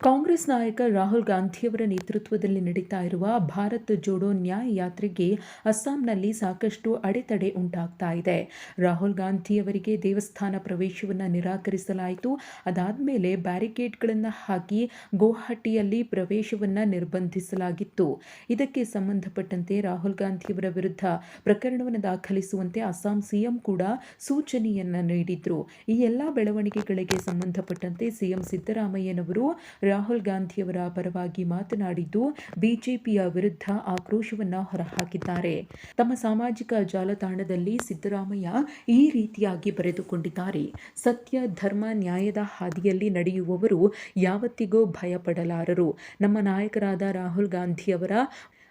ಕಾಂಗ್ರೆಸ್ ನಾಯಕ ರಾಹುಲ್ ಗಾಂಧಿಯವರ ನೇತೃತ್ವದಲ್ಲಿ ನಡೀತಾ ಇರುವ ಭಾರತ್ ಜೋಡೋ ನ್ಯಾಯ ಯಾತ್ರೆಗೆ ಅಸ್ಸಾಂನಲ್ಲಿ ಸಾಕಷ್ಟು ಅಡೆತಡೆ ಉಂಟಾಗ್ತಾ ಇದೆ. ರಾಹುಲ್ ಗಾಂಧಿಯವರಿಗೆ ದೇವಸ್ಥಾನ ಪ್ರವೇಶವನ್ನು ನಿರಾಕರಿಸಲಾಯಿತು. ಅದಾದಮೇಲೆ ಬ್ಯಾರಿಕೇಡ್ಗಳನ್ನು ಹಾಕಿ ಗುವಾಹಟಿಯಲ್ಲಿ ಪ್ರವೇಶವನ್ನು ನಿರ್ಬಂಧಿಸಲಾಗಿತ್ತು. ಇದಕ್ಕೆ ಸಂಬಂಧಪಟ್ಟಂತೆ ರಾಹುಲ್ ಗಾಂಧಿಯವರ ವಿರುದ್ಧ ಪ್ರಕರಣವನ್ನು ದಾಖಲಿಸುವಂತೆ ಅಸ್ಸಾಂ ಸಿಎಂ ಕೂಡ ಸೂಚನೆಯನ್ನು ನೀಡಿದ್ರು. ಈ ಎಲ್ಲ ಬೆಳವಣಿಗೆಗಳಿಗೆ ಸಂಬಂಧಪಟ್ಟಂತೆ ಸಿಎಂ ಸಿದ್ದರಾಮಯ್ಯನವರು ರಾಹುಲ್ ಗಾಂಧಿಯವರ ಪರವಾಗಿ ಮಾತನಾಡಿದ್ದು, ಬಿಜೆಪಿಯ ವಿರುದ್ಧ ಆಕ್ರೋಶವನ್ನು ಹೊರಹಾಕಿದ್ದಾರೆ. ತಮ್ಮ ಸಾಮಾಜಿಕ ಜಾಲತಾಣದಲ್ಲಿ ಸಿದ್ದರಾಮಯ್ಯ ಈ ರೀತಿಯಾಗಿ ಬರೆದುಕೊಂಡಿದ್ದಾರೆ. ಸತ್ಯ, ಧರ್ಮ, ನ್ಯಾಯದ ಹಾದಿಯಲ್ಲಿ ನಡೆಯುವವರು ಯಾವತ್ತಿಗೂ ಭಯಪಡಲಾರರು. ನಮ್ಮ ನಾಯಕರಾದ ರಾಹುಲ್ ಗಾಂಧಿಯವರ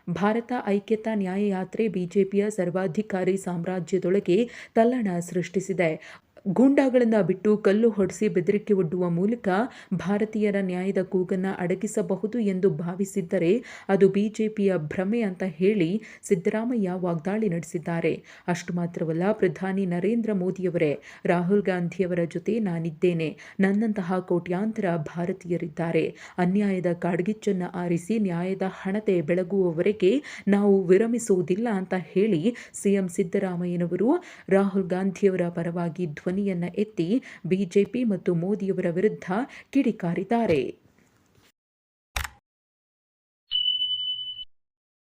ಭಾರತ ಐಕ್ಯತಾ ನ್ಯಾಯಯಾತ್ರೆ ಬಿಜೆಪಿಯ ಸರ್ವಾಧಿಕಾರಿ ಸಾಮ್ರಾಜ್ಯದೊಳಗೆ ತಲ್ಲಣ ಸೃಷ್ಟಿಸಿದೆ. ಗೂಂಡಾಗಳನ್ನು ಬಿಟ್ಟು ಕಲ್ಲು ಹೊಡೆಸಿ ಬೆದರಿಕೆ ಒಡ್ಡುವ ಮೂಲಕ ಭಾರತೀಯರ ನ್ಯಾಯದ ಕೂಗನ್ನು ಅಡಗಿಸಬಹುದು ಎಂದು ಭಾವಿಸಿದ್ದರೆ ಅದು ಬಿಜೆಪಿಯ ಭ್ರಮೆ ಅಂತ ಹೇಳಿ ಸಿದ್ದರಾಮಯ್ಯ ವಾಗ್ದಾಳಿ ನಡೆಸಿದ್ದಾರೆ. ಅಷ್ಟು ಮಾತ್ರವಲ್ಲ, ಪ್ರಧಾನಿ ನರೇಂದ್ರ ಮೋದಿಯವರೇ, ರಾಹುಲ್ ಗಾಂಧಿಯವರ ಜೊತೆ ನಾನಿದ್ದೇನೆ. ನನ್ನಂತಹ ಕೋಟ್ಯಾಂತರ ಭಾರತೀಯರಿದ್ದಾರೆ. ಅನ್ಯಾಯದ ಕಾಡ್ಗಿಚ್ಚನ್ನು ಆರಿಸಿ ನ್ಯಾಯದ ಹಣತೆ ಬೆಳಗುವವರೆಗೆ ನಾವು ವಿರಮಿಸುವುದಿಲ್ಲ ಅಂತ ಹೇಳಿ ಸಿಎಂ ಸಿದ್ದರಾಮಯ್ಯನವರು ರಾಹುಲ್ ಗಾಂಧಿಯವರ ಪರವಾಗಿ ಧ್ವನಿಯನ್ನ ಎತ್ತಿ ಬಿಜೆಪಿ ಮತ್ತು ಮೋದಿಯವರ ವಿರುದ್ಧ ಕಿಡಿಕಾರಿದ್ದಾರೆ.